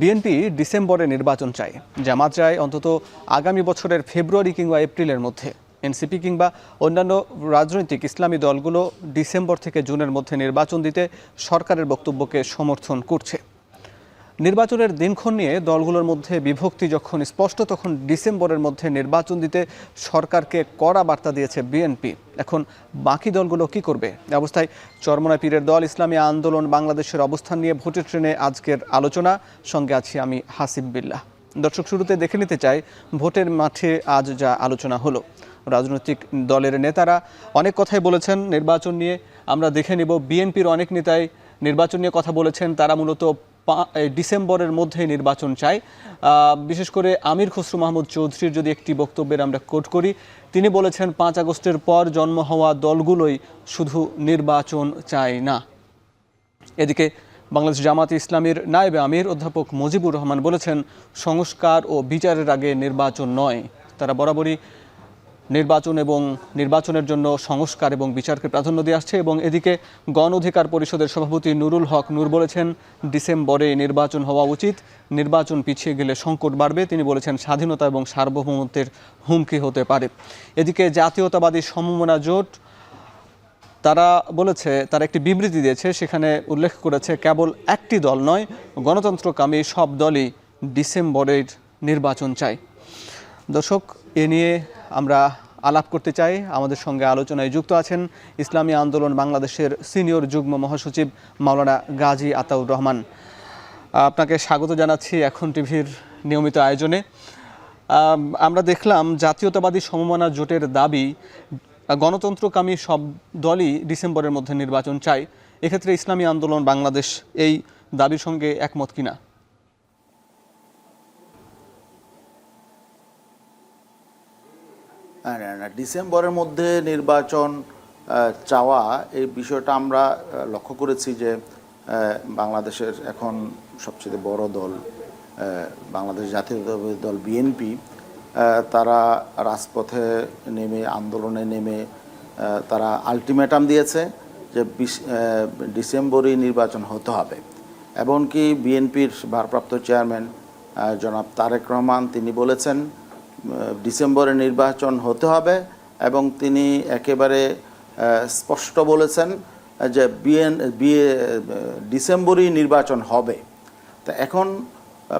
BNP ডিসেম্বরে নির্বাচন চায়। জামাত চায় অন্তত আগামী বছরের ফেব্রুয়ারি কিংবা এপ্রিলের মধ্যে। এনসিপি কিংবা অন্যান্য রাজনৈতিক ইসলামী দলগুলো ডিসেম্বর থেকে জুনের মধ্যে নির্বাচন দিতে সরকারের বক্তব্যকে সমর্থন করছে। নির্বাচনের দিনক্ষণ নিয়ে দলগুলোর মধ্যে বিভক্তি যখন স্পষ্ট, তখন ডিসেম্বরের মধ্যে নির্বাচন দিতে সরকারকে কড়া বার্তা দিয়েছে বিএনপি। এখন বাকি দলগুলো কি করবে? অবস্থায় চরমনায় পীরের দল, ইসলামী আন্দোলন, বাংলাদেশের অবস্থান নিয়ে ভোটের ট্রেনে আজকের আলোচনা। সঙ্গে আছি আমি হাসিব বিল্লাহ দর্শক, শুরুতে দেখে নিতে চাই, ভোটের মাঠে আজ যা আলোচনা হলো। রাজনৈতিক দলের নেতারা অনেক কথাই বলেছেন, নির্বাচন নিয়ে আমরা দেখে নিব। বিএনপির অনেক নেতাই নির্বাচন নিয়ে কথা বলেছেন, তারা মূলত ডিসেম্বরের মধ্যে নির্বাচন চায় বিশেষ করে আমির খসরু মাহমুদ চৌধুরীর যদি একটি বক্তব্যের আমরা কোট করি, তিনি বলেছেন, পাঁচ আগস্টের পর জন্ম হওয়া দলগুলোই শুধু নির্বাচন চায় না। এদিকে বাংলাদেশ জামাত ইসলামীর নায়েবে আমির অধ্যাপক মুজিবুর রহমান বলেছেন, সংস্কার ও বিচারের আগে নির্বাচন নয়। তারা বরাবরই নির্বাচন এবং নির্বাচনের জন্য সংস্কার এবং বিচারকে প্রাধান্য দিয়ে আসছে এবং এদিকে গণ অধিকার পরিষদের সভাপতি নুরুল হক নূর বলেছেন, ডিসেম্বরে নির্বাচন হওয়া উচিত, নির্বাচন পিছিয়ে গেলে সংকট বাড়বে। তিনি বলেছেন, স্বাধীনতা এবং সার্বভৌমত্বের হুমকি হতে পারে। এদিকে জাতীয়তাবাদী সমমনা জোট, তারা বলেছে, তারা একটি বিবৃতি দিয়েছে, সেখানে উল্লেখ করেছে, কেবল একটি দল নয়, গণতন্ত্রকামী সব দলই ডিসেম্বরের নির্বাচন চায়। দর্শক, এ নিয়ে আমরা আলাপ করতে চাই। আমাদের সঙ্গে আলোচনায় যুক্ত আছেন ইসলামী আন্দোলন বাংলাদেশের সিনিয়র যুগ্ম মহাসচিব মাওলানা গাজী আতাউর রহমান। আপনাকে স্বাগত জানাচ্ছি এখন টিভির নিয়মিত আয়োজনে। আমরা দেখলাম জাতীয়তাবাদী সমমনা জোটের দাবি, গণতন্ত্রকামী সব দলই ডিসেম্বরের মধ্যে নির্বাচন চায়। এক্ষেত্রে ইসলামী আন্দোলন বাংলাদেশ এই দাবির সঙ্গে একমত কিনা? না, না, না, ডিসেম্বরের মধ্যে নির্বাচন চাওয়া এই বিষয়টা আমরা লক্ষ্য করেছি যে বাংলাদেশের এখন সবচেয়ে বড় দল বাংলাদেশ জাতীয়তাবাদী দল বিএনপি তারা রাজপথে নেমে আন্দোলনে নেমে তারা আলটিমেটাম দিয়েছে যে ডিসেম্বরেই নির্বাচন হতে হবে। এমনকি বিএনপির ভারপ্রাপ্ত চেয়ারম্যান জনাব তারেক রহমান তিনি বলেছেন ডিসেম্বরে নির্বাচন হতে হবে এবং তিনি একেবারে স্পষ্ট বলেছেন যে বিএন, বিএ ডিসেম্বরই নির্বাচন হবে। তা এখন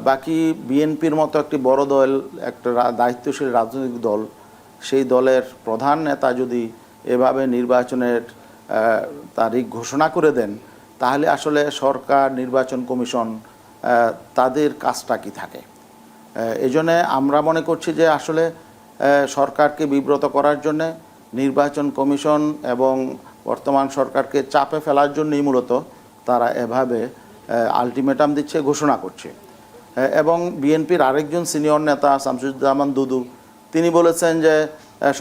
বাকি বিএনপির মতো একটি বড় দল, একটা দায়িত্বশীল রাজনৈতিক দল, সেই দলের প্রধান নেতা যদি এভাবে নির্বাচনের তারিখ ঘোষণা করে দেন, তাহলে আসলে সরকার, নির্বাচন কমিশন তাদের কাজটা কি থাকে? এই আমরা মনে করছি যে আসলে সরকারকে বিব্রত করার জন্যে নির্বাচন কমিশন এবং বর্তমান সরকারকে চাপে ফেলার জন্যই মূলত তারা এভাবে আলটিমেটাম দিচ্ছে, ঘোষণা করছে। এবং বিএনপির আরেকজন সিনিয়র নেতা শামসুজ্জামান দুদু, তিনি বলেছেন যে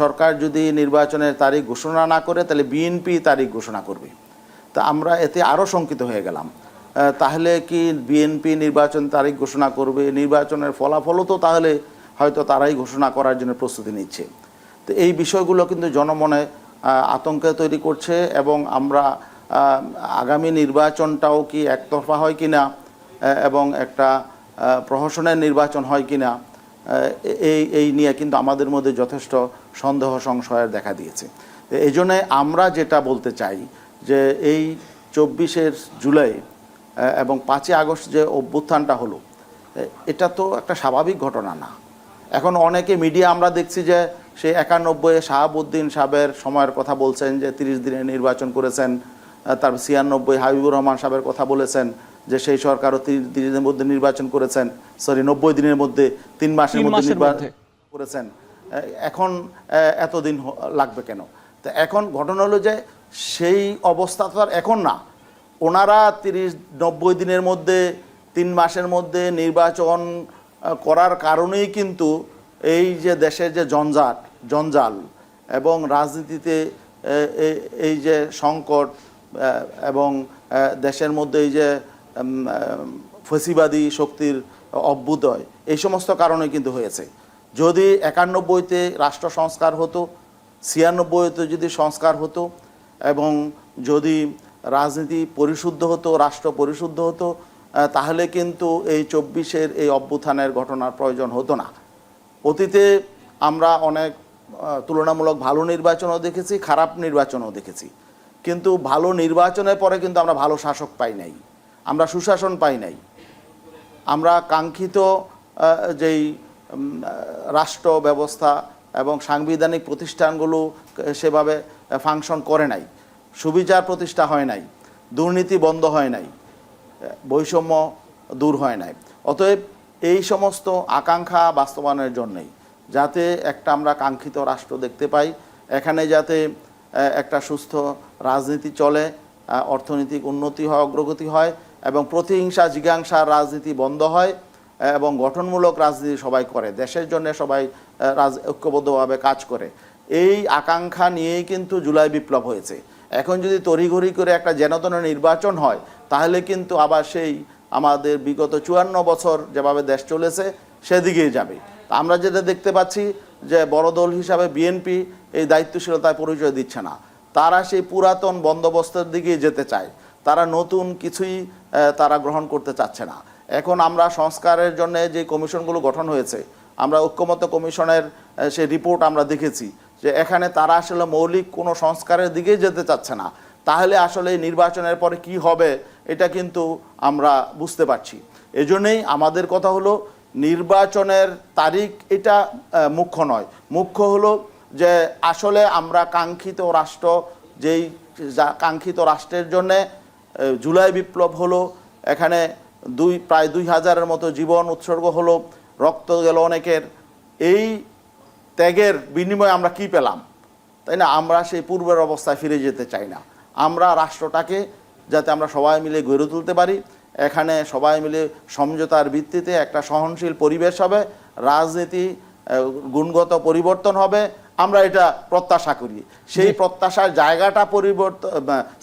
সরকার যদি নির্বাচনের তারিখ ঘোষণা না করে, তাহলে বিএনপি তারিখ ঘোষণা করবে। তা আমরা এতে আরও শঙ্কিত হয়ে গেলাম। তাহলে কি বিএনপি নির্বাচন তারিখ ঘোষণা করবে? নির্বাচনের ফলাফলও তো তাহলে হয়তো তারাই ঘোষণা করার জন্য প্রস্তুতি নিচ্ছে। তো এই বিষয়গুলো কিন্তু জনমনে আতঙ্ক তৈরি করছে এবং আমরা আগামী নির্বাচনটাও কি একতরফা হয় কিনা আহ, এবং একটা প্রহসনের নির্বাচন হয় কিনা আহ, এই এই নিয়ে কিন্তু আমাদের মধ্যে যথেষ্ট সন্দেহ সংশয়ের দেখা দিয়েছে। এই জন্যে আমরা যেটা বলতে চাই যে এই চব্বিশের জুলাই এবং পাঁচই আগস্ট যে অভ্যুত্থানটা হলো এটা তো একটা স্বাভাবিক ঘটনা না। এখন অনেকে মিডিয়া আমরা দেখছি যে সে একানব্বই শাহাবুদ্দিন সাহেবের সময়ের কথা বলছেন যে তিরিশ দিনে নির্বাচন করেছেন তারপর ছিয়ানব্বই হাবিবুর রহমান সাহেবের কথা বলেছেন যে সেই সরকারও তিরিশ দিনের মধ্যে নির্বাচন করেছেন সরি নব্বই দিনের মধ্যে তিন মাসের মধ্যে নির্বাচন করেছেন। এখন এতদিন লাগবে কেন? তো এখন ঘটনা হলো যে সেই অবস্থা তো আর এখন না। ওনারা তিরিশ, নব্বই দিনের মধ্যে, তিন মাসের মধ্যে নির্বাচন করার কারণেই কিন্তু এই যে দেশের যে জঞ্জাট জঞ্জাল এবং রাজনীতিতে এই যে সংকট এবং দেশের মধ্যে এই যে ফসিবাদী শক্তির অভ্যুদয়, এই সমস্ত কারণে কিন্তু হয়েছে। যদি একানব্বইতে রাষ্ট্র সংস্কার হতো, ছিয়ানব্বইতে যদি সংস্কার হতো এবং যদি রাজনীতি পরিশুদ্ধ হতো, রাষ্ট্র পরিশুদ্ধ হতো তাহলে কিন্তু এই চব্বিশের এই অভ্যুত্থানের ঘটনার প্রয়োজন হতো না। অতীতে আমরা অনেক তুলনামূলক ভালো নির্বাচনও দেখেছি, খারাপ নির্বাচনও দেখেছি। কিন্তু ভালো নির্বাচনের পরে কিন্তু আমরা ভালো শাসক পাই নাই, আমরা সুশাসন পাই নাই। আমরা কাঙ্ক্ষিত যেই রাষ্ট্র ব্যবস্থা এবং সাংবিধানিক প্রতিষ্ঠানগুলো সেভাবে ফাংশন করে নাই। সুবিচার প্রতিষ্ঠা হয় নাই, দুর্নীতি বন্ধ হয় নাই, বৈষম্য দূর হয় নাই। অতএব এই সমস্ত আকাঙ্ক্ষা বাস্তবায়নের জন্যই যাতে একটা আমরা কাঙ্ক্ষিত রাষ্ট্র দেখতে পাই, এখানে যাতে একটা সুস্থ রাজনীতি চলে অর্থনৈতিক উন্নতি হয়, অগ্রগতি হয় এবং প্রতিহিংসা জিজ্ঞাংসার রাজনীতি বন্ধ হয় এবং গঠনমূলক রাজনীতি সবাই করে, দেশের জন্য সবাই রাজ, ঐক্যবদ্ধভাবে কাজ করে। এই আকাঙ্ক্ষা নিয়েই কিন্তু জুলাই বিপ্লব হয়েছে। এখন যদি তড়িঘড়ি করে একটা জনতন নির্বাচন হয়, তাহলে কিন্তু আবার সেই আমাদের বিগত চুয়ান্ন বছর যেভাবে দেশ চলেছে, সেদিকেই যাবে। আমরা যেটা দেখতে পাচ্ছি যে বড় দল হিসাবে বিএনপি এই দায়িত্বশীলতায় পরিচয় দিচ্ছে না। তারা সেই পুরাতন বন্দোবস্তের দিকেই যেতে চায়। তারা নতুন কিছুই তারা গ্রহণ করতে চাচ্ছে না। এখন আমরা সংস্কারের জন্য যে কমিশনগুলো গঠন হয়েছে, আমরা ঐক্যমত্য কমিশনের সেই রিপোর্ট আমরা দেখেছি। যে এখানে তারা আসলে মৌলিক কোনো সংস্কারের দিকেই যেতে চাচ্ছে না। তাহলে আসলে নির্বাচনের পরে কি হবে, এটা কিন্তু আমরা বুঝতে পারছি। এজন্যই আমাদের কথা হলো, নির্বাচনের তারিখ এটা মুখ্য নয়। মুখ্য হলো যে আসলে আমরা কাঙ্ক্ষিত রাষ্ট্র, যেই কাঙ্ক্ষিত রাষ্ট্রের জন্যে জুলাই বিপ্লব হলো, এখানে দুই, প্রায় দুই হাজারের মতো জীবন উৎসর্গ হলো, রক্ত গেল অনেকের। এই ত্যাগের বিনিময়ে আমরা কি পেলাম? তাই না? আমরা সেই পূর্বের অবস্থায় ফিরে যেতে চাই না। আমরা রাষ্ট্রটাকে যাতে আমরা সবাই মিলে গড়ে তুলতে পারি, এখানে সবাই মিলে সমঝোতার ভিত্তিতে একটা সহনশীল পরিবেশ হবে, রাজনীতি গুণগত পরিবর্তন হবে, আমরা এটা প্রত্যাশা করি। সেই প্রত্যাশার জায়গাটা পরিবর্তন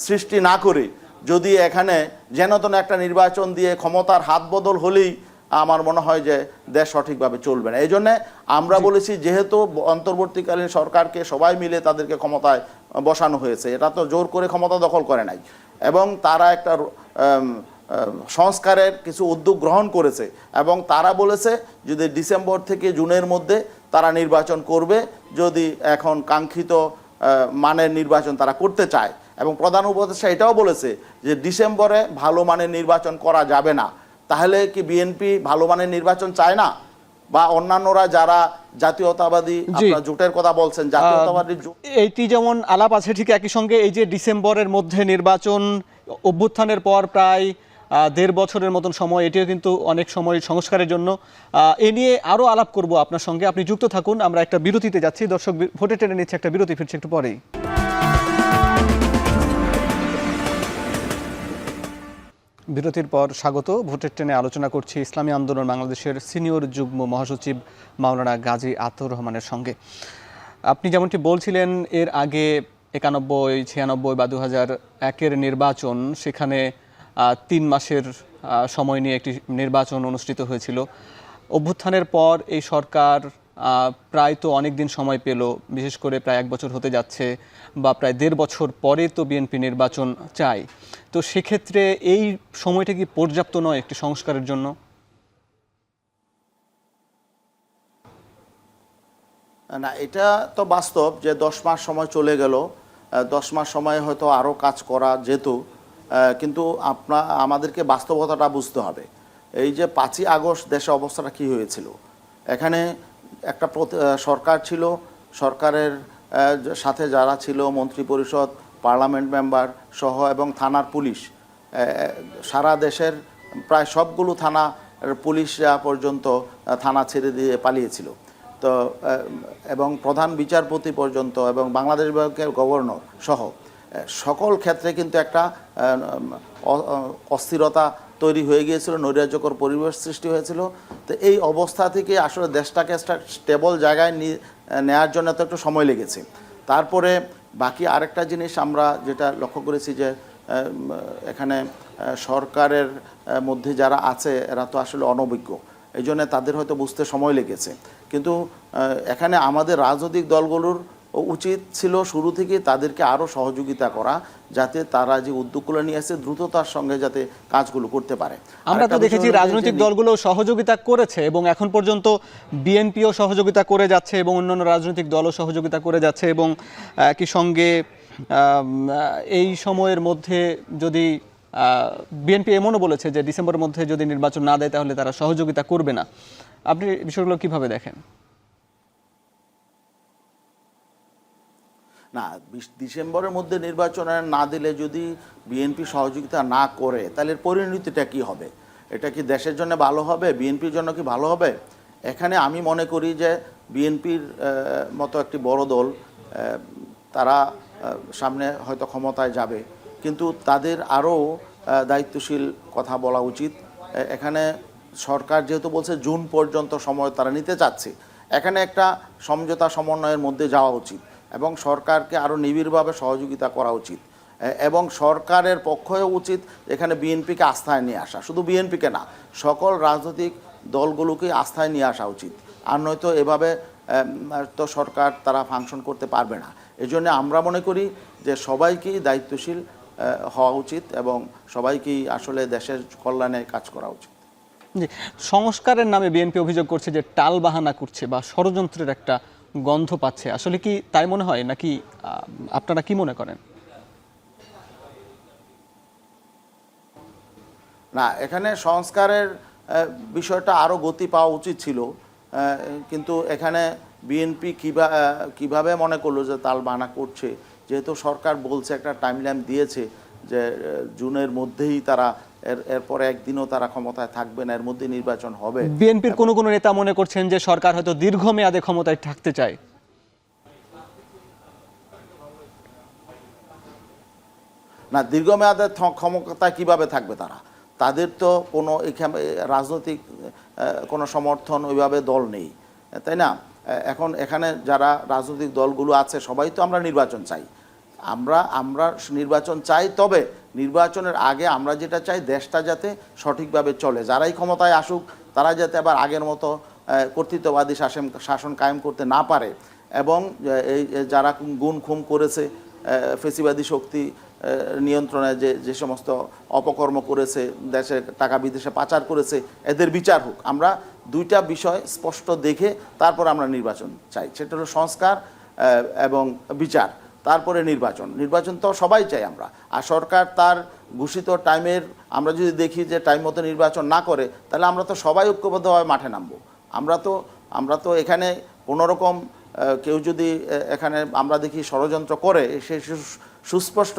সৃষ্টি না করে যদি এখানে যেনতন একটা নির্বাচন দিয়ে ক্ষমতার হাত বদল হলেই আমার মনে হয় যে দেশ সঠিকভাবে চলবে না। এই জন্যে আমরা বলেছি যেহেতু অন্তর্বর্তীকালীন সরকারকে সবাই মিলে তাদেরকে ক্ষমতায় বসানো হয়েছে এটা তো জোর করে ক্ষমতা দখল করে নাই। এবং তারা একটা সংস্কারের কিছু উদ্যোগ গ্রহণ করেছে এবং তারা বলেছে যদি ডিসেম্বর থেকে জুনের মধ্যে তারা নির্বাচন করবে যদি এখন কাঙ্ক্ষিত মানের নির্বাচন তারা করতে চায়। এবং প্রধান উপদেষ্টা এটাও বলেছে যে ডিসেম্বরে ভালো মানের নির্বাচন করা যাবে না। তাহলে কি বিএনপি ভালো মানের নির্বাচন চায় না? বা অন্যান্যরা যারা জাতীয়তাবাদী আপনারা জোটের কথা বলছেন জাতীয়তাবাদী এইটি যেমন আলাপ আছে ঠিক একই সঙ্গে এই যে ডিসেম্বরের মধ্যে নির্বাচন অভ্যুত্থানের পর প্রায় দেড় বছরের মতন সময় এটিও কিন্তু অনেক সময় সংস্কারের জন্য। আহ, এ নিয়ে আরও আলাপ করব আপনার সঙ্গে। আপনি যুক্ত থাকুন আমরা একটা বিরতিতে যাচ্ছি। দর্শক ভোটে টেনে নিচ্ছে একটা বিরতি ফিরছে একটু পরেই। বিরতির পর স্বাগত। ভোটের ট্রেনে আলোচনা করছি ইসলামী আন্দোলন বাংলাদেশের সিনিয়র যুগ্ম মহাসচিব মাওলানা গাজী আতুর রহমানের সঙ্গে। আপনি যেমনটি বলছিলেন, এর আগে একানব্বই, ছিয়ানব্বই বা দু হাজার একের নির্বাচন, সেখানে তিন মাসের সময় নিয়ে একটি নির্বাচন অনুষ্ঠিত হয়েছিল। অভ্যুত্থানের পর এই সরকার প্রায় তো অনেক দিন সময় পেল, বিশেষ করে প্রায় এক বছর হতে যাচ্ছে বা প্রায় দেড় বছর পরে তো বিএনপি নির্বাচন চাই। তো সেক্ষেত্রে এই সময়টা কি পর্যাপ্ত নয় একটি সংস্কারের জন্য? না, এটা তো বাস্তব যে দশ মাস সময় চলে গেল। দশ মাস সময় হয়তো আরও কাজ করা যেত। কিন্তু আপনা, আমাদেরকে বাস্তবতাটা বুঝতে হবে। এই যে পাঁচই আগস্ট দেশে অবস্থাটা কী হয়েছিল? এখানে একটা সরকার ছিল, সরকারের সাথে যারা ছিল, মন্ত্রী পরিষদ, পার্লামেন্ট মেম্বার সহ এবং থানার পুলিশ সারা দেশের প্রায় সবগুলো থানা পুলিশরা পর্যন্ত থানা ছেড়ে দিয়ে পালিয়েছিল। তো এবং প্রধান বিচারপতি পর্যন্ত এবং বাংলাদেশ ব্যাংকের গভর্নর সহ সকল ক্ষেত্রে কিন্তু একটা অস্থিরতা তৈরি হয়ে গিয়েছিল, নৈরাজ্যকর পরিবেশ সৃষ্টি হয়েছিল। তো এই অবস্থা থেকে আসলে দেশটাকে একটা স্টেবল জায়গায় নেয়ার জন্য তো একটু সময় লেগেছে। তারপরে বাকি আরেকটা জিনিস আমরা যেটা লক্ষ্য করেছি যে এখানে সরকারের মধ্যে যারা আছে, এরা তো আসলে অনভিজ্ঞ। এই জন্য তাদের হয়তো বুঝতে সময় লেগেছে। কিন্তু এখানে আমাদের রাজনৈতিক দলগুলোর উচিত ছিল শুরু থেকে তাদেরকে আরও সহযোগিতা করা যাতে তারা যে উদ্যোগগুলো নিয়ে আসছে দ্রুততার সঙ্গে যাতে কাজগুলো করতে পারে। আমরা তো দেখেছি রাজনৈতিক দলগুলো সহযোগিতা করেছে এবং এখন পর্যন্ত বিএনপিও সহযোগিতা করে যাচ্ছে এবং অন্যান্য রাজনৈতিক দলও সহযোগিতা করে যাচ্ছে এবং একই সঙ্গে এই সময়ের মধ্যে যদি বিএনপি এমনও বলেছে যে ডিসেম্বরের মধ্যে যদি নির্বাচন না দেয় তাহলে তারা সহযোগিতা করবে না। আপনি বিষয়গুলো কীভাবে দেখেন? না ডিসেম্বরের মধ্যে নির্বাচন না দিলে যদি বিএনপি সহযোগিতা না করে, তাহলে পরিণতিটা কি হবে? এটা কি দেশের জন্য ভালো হবে? বিএনপির জন্য কি ভালো হবে? এখানে আমি মনে করি যে বিএনপির মতো একটি বড় দল তারা সামনে হয়তো ক্ষমতায় যাবে। কিন্তু তাদের আরও দায়িত্বশীল কথা বলা উচিত। এখানে সরকার যেহেতু বলছে জুন পর্যন্ত সময় তারা নিতে চাচ্ছে, এখানে একটা সমঝোতা সমন্বয়ের মধ্যে যাওয়া উচিত। এবং সরকারকে আরও নিবিড়ভাবে সহযোগিতা করা উচিত। এবং সরকারের পক্ষেও উচিত এখানে বিএনপিকে আস্থায় নিয়ে আসা। শুধু বিএনপিকে না, সকল রাজনৈতিক দলগুলোকে আস্থায় নিয়ে আসা উচিত। আর নয়তো এভাবে তো সরকার তারা ফাংশন করতে পারবে না। এই জন্য আমরা মনে করি যে সবাইকেই দায়িত্বশীল হওয়া উচিত এবং সবাইকেই আসলে দেশের কল্যাণে কাজ করা উচিত। সংস্কারের নামে বিএনপি অভিযোগ করছে যে টাল বাহানা করছে বা ষড়যন্ত্রের একটা গন্ধ পাচ্ছে। আসলে কি তাই মনে হয়, নাকি আপনারা কি মনে করেন? না, এখানে সংস্কারের বিষয়টা আরও গতি পাওয়া উচিত ছিল। কিন্তু এখানে বিএনপি কীভাবে কীভাবে মনে করল যে তাল বানা করছে, যেহেতু সরকার বলছে একটা টাইমলাইন দিয়েছে যে জুনের মধ্যেই তারা এর এরপরে একদিনও তারা ক্ষমতায় থাকবে না এর মধ্যে নির্বাচন হবে। বিএনপির কোনো কোনো নেতা মনে করছেন যে সরকার হয়তো দীর্ঘমেয়াদে ক্ষমতায় থাকতে চায়? না দীর্ঘমেয়াদে ক্ষমতা কীভাবে থাকবে তারা? তাদের তো কোনো এখানে রাজনৈতিক কোনো সমর্থন ওইভাবে দল নেই। তাই না? এখন এখানে যারা রাজনৈতিক দলগুলো আছে সবাই তো আমরা নির্বাচন চাই। আমরা আমরা নির্বাচন চাই, তবে নির্বাচনের আগে আমরা যেটা চাই দেশটা যাতে সঠিকভাবে চলে। যারাই ক্ষমতায় আসুক, তারা যাতে আবার আগের মতো কর্তৃত্ববাদী শাসন শাসন কায়েম করতে না পারে। এবং এই যারা গুণ খুম করেছে ফেসিবাদী শক্তি নিয়ন্ত্রণে যে যে সমস্ত অপকর্ম করেছে দেশে টাকা বিদেশে পাচার করেছে, এদের বিচার হোক। আমরা দুইটা বিষয় স্পষ্ট দেখে তারপর আমরা নির্বাচন চাই। সেটা হলো সংস্কার এবং বিচার। তারপরে নির্বাচন। নির্বাচন তো সবাই চাই আমরা। আর সরকার তার ঘোষিত টাইমের, আমরা যদি দেখি যে টাইম মতো নির্বাচন না করে, তাহলে আমরা তো সবাই ঐক্যবদ্ধভাবে মাঠে নামবো। আমরা তো আমরা তো এখানে কোনোরকম কেউ যদি এখানে আমরা দেখি ষড়যন্ত্র করে, সে সুস্পষ্ট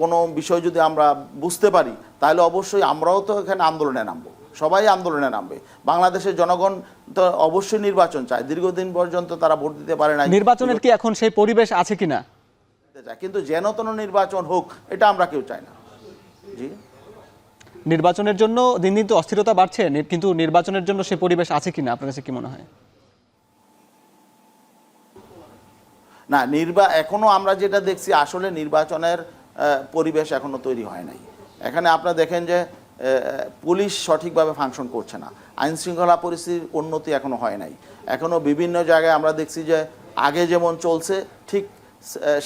কোনো বিষয় যদি আমরা বুঝতে পারি, তাহলে অবশ্যই আমরাও তো এখানে আন্দোলনে নামবো। সবাই আন্দোলনে নামবে। বাংলাদেশের জনগণ তো অবশ্যই নির্বাচন চায়। দীর্ঘদিন পর্যন্ত তারা ভোট দিতে পারে না নির্বাচনের কি এখন সেই পরিবেশ আছে কিনা? চায়। কিন্তু যেন তেন নির্বাচন হোক এটা আমরা কেউ চাই না। জি? নির্বাচনের জন্য দিন দিন তো অস্থিরতা বাড়ছে। কিন্তু নির্বাচনের জন্য সে পরিবেশ আছে কিনা? আপনার কাছে কি মনে হয়? না নির্বা এখনও আমরা যেটা দেখছি আসলে নির্বাচনের পরিবেশ এখনও তৈরি হয় নাই। এখানে আপনারা দেখেন যে পুলিশ সঠিকভাবে ফাংশন করছে না। আইন শৃঙ্খলা পরিস্থিতির উন্নতি এখনও হয় নাই। এখনও বিভিন্ন জায়গায় আমরা দেখছি যে আগে যেমন চলছে ঠিক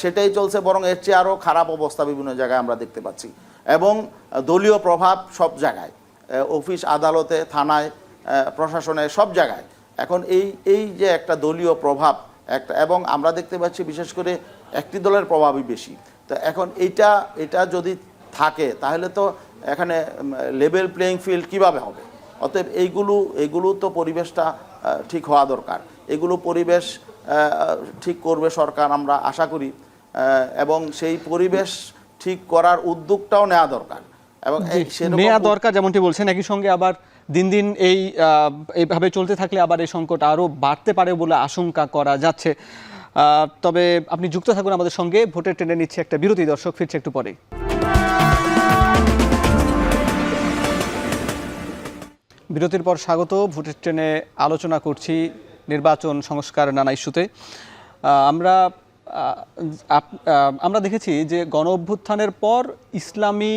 সেটাই চলছে, বরং এর চেয়ে আরও খারাপ অবস্থা বিভিন্ন জায়গায় আমরা দেখতে পাচ্ছি। এবং দলীয় প্রভাব সব জায়গায় অফিস, আদালতে, থানায় প্রশাসনে সব জায়গায়। এখন এই এই যে একটা দলীয় প্রভাব, একটা, এবং আমরা দেখতে পাচ্ছি বিশেষ করে একটি দলের প্রভাবই বেশি। তো এখন এইটা, এটা যদি থাকে, তাহলে তো এখানে লেভেল প্লেয়িং ফিল্ড কীভাবে হবে? অতএব এইগুলো এইগুলো তো পরিবেশটা ঠিক হওয়া দরকার। এগুলো পরিবেশ ঠিক করবে সরকার আমরা আশা করি। এবং সেই পরিবেশ ঠিক করার উদ্যোগটাও নেওয়া দরকার। এবং নেওয়া দরকার যেমনটি বলছেন একই সঙ্গে আবার দিন দিন এই এইভাবে চলতে থাকলে আবার এই সংকট আরও বাড়তে পারে বলে আশঙ্কা করা যাচ্ছে। তবে আপনি যুক্ত থাকুন আমাদের সঙ্গে ভোটের ট্রেনে নিচ্ছে একটা বিরতি দর্শক ফিরছে একটু পরেই। বিরতির পর স্বাগত ভোটের ট্রেনে আলোচনা করছি নির্বাচন সংস্কার নানা ইস্যুতে। আমরা আমরা দেখেছি যে গণ অভ্যুত্থানের পর ইসলামী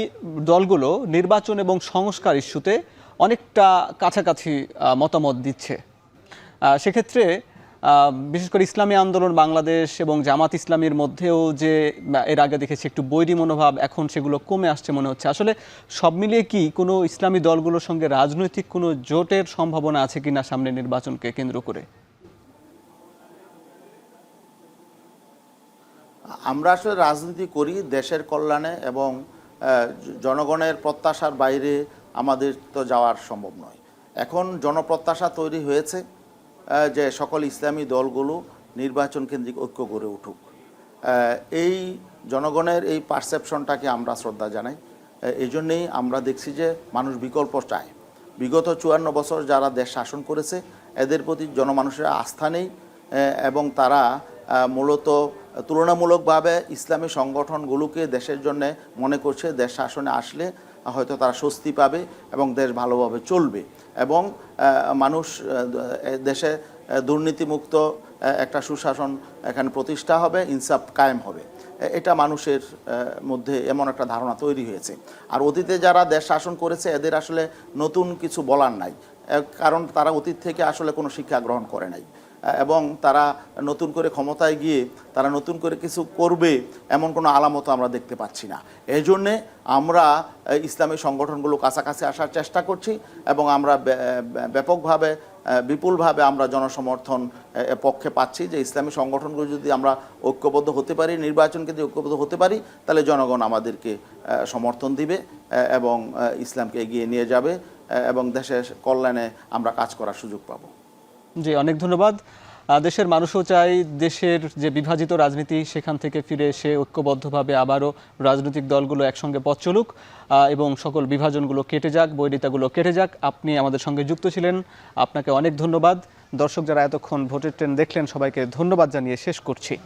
দলগুলো নির্বাচন এবং সংস্কার ইস্যুতে অনেকটা কাছাকাছি মতামত দিচ্ছে। সেক্ষেত্রে বিশেষ করে ইসলামী আন্দোলন, বাংলাদেশ এবং জামাত ইসলামীর মধ্যেও যে এর আগে দেখেছি একটু বৈরী মনোভাব, এখন সেগুলো কমে আসছে মনে হচ্ছে। আসলে সব মিলিয়ে কি কোনো ইসলামী দলগুলোর সঙ্গে রাজনৈতিক কোনো জোটের সম্ভাবনা আছে কিনা সামনে নির্বাচনকে কেন্দ্র করে? আমরা আসলে রাজনীতি করি দেশের কল্যাণে এবং জনগণের প্রত্যাশার বাইরে আমাদের তো যাওয়ার সম্ভব নয়। এখন জনপ্রত্যাশা তৈরি হয়েছে। যে সকল ইসলামী দলগুলো নির্বাচন কেন্দ্রিক ঐক্য গড়ে উঠুক। এই জনগণের এই পারসেপশনটাকে আমরা শ্রদ্ধা জানাই। এই জন্যেই আমরা দেখছি যে মানুষ বিকল্প চায়। বিগত চুয়ান্ন বছর যারা দেশ শাসন করেছে, এদের প্রতি জনমানুষের আস্থা নেই এবং তারা মূলত তুলনামূলকভাবে ইসলামী সংগঠনগুলোকে দেশের জন্য মনে করছে দেশ শাসনে আসলে হয়তো তারা স্বস্তি পাবে এবং দেশ ভালোভাবে চলবে। এবং মানুষ দেশে দুর্নীতিমুক্ত একটা সুশাসন এখানে প্রতিষ্ঠা হবে, ইনসাফ কায়েম হবে। এটা মানুষের মধ্যে এমন একটা ধারণা তৈরি হয়েছে। আর অতীতে যারা দেশ শাসন করেছে, এদের আসলে নতুন কিছু বলার নাই। কারণ তারা অতীত থেকে আসলে কোনো শিক্ষা গ্রহণ করে নাই। এবং তারা নতুন করে ক্ষমতায় গিয়ে তারা নতুন করে কিছু করবে এমন কোনো আলামত আমরা দেখতে পাচ্ছি না। এই জন্যে আমরা ইসলামী সংগঠনগুলো কাছাকাছি আসার চেষ্টা করছি এবং আমরা ব্য- ব্য- ব্যাপকভাবে বিপুলভাবে আমরা জনসমর্থন পক্ষে পাচ্ছি যে ইসলামী সংগঠনগুলো যদি আমরা ঐক্যবদ্ধ হতে পারি, নির্বাচনকে যদি ঐক্যবদ্ধ হতে পারি, তাহলে জনগণ আমাদেরকে সমর্থন দিবে এবং ইসলামকে এগিয়ে নিয়ে যাবে এবং দেশের কল্যাণে আমরা কাজ করার সুযোগ পাবো। জি, অনেক ধন্যবাদ। দেশের মানুষও চাই দেশের যে বিভাজিত রাজনীতি, সেখান থেকে ফিরে এসে ঐক্যবদ্ধভাবে আবারও রাজনৈতিক দলগুলো একসঙ্গে পথ চলুক এবং সকল বিভাজনগুলো কেটে যাক, বৈরিতাগুলো কেটে যাক। আপনি আমাদের সঙ্গে যুক্ত ছিলেন। আপনাকে অনেক ধন্যবাদ। দর্শক যারা এতক্ষণ ভোটের ট্রেন দেখলেন, সবাইকে ধন্যবাদ জানিয়ে শেষ করছি।